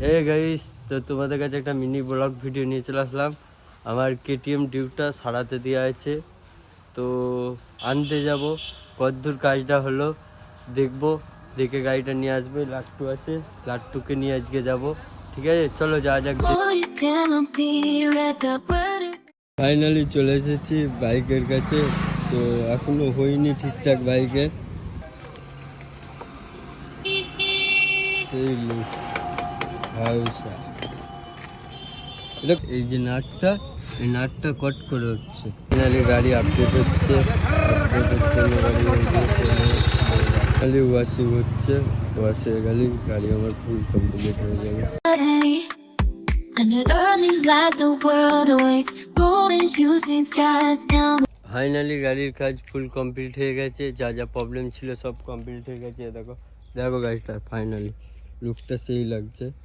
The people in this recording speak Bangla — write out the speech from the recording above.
হে গাইস তো তোমাদের কাছে একটা মিনি ব্লগ ভিডিও নিয়ে চলে আসলাম। আমার কেটিএম ডিউটা সারাতে দেওয়া আছে। তো আনতে যাব। কতদূর কাজটা হলো। দেখব দেখে গাড়িটা নিয়ে আসবে। লাট্টু আছে লাট্টুকে নিয়ে আজকে যাব। ঠিক আছে? চলো যা যাক। ফাইনালি চলে এসেছি বাইকের কাছে। তো এখনও হয়নি ঠিকঠাক বাইকে সেই লোক হাউসা এটা এই যে নাটটা এই নাটটা কট করে হচ্ছে। ফাইনালি গাড়ি আপডেট হচ্ছে আপডেট হচ্ছে ওয়াশিং হচ্ছে ওয়াশে গেলে গাড়ি আমার ফুল কমপ্লিট হয়ে যাবে। ফাইনালি গাড়ির কাজ ফুল কমপ্লিট হয়ে গেছে যা যা প্রবলেম ছিল সব কমপ্লিট হয়ে গেছে দেখো। দেখো গাড়িটা ফাইনালি লুকটা সেই লাগছে।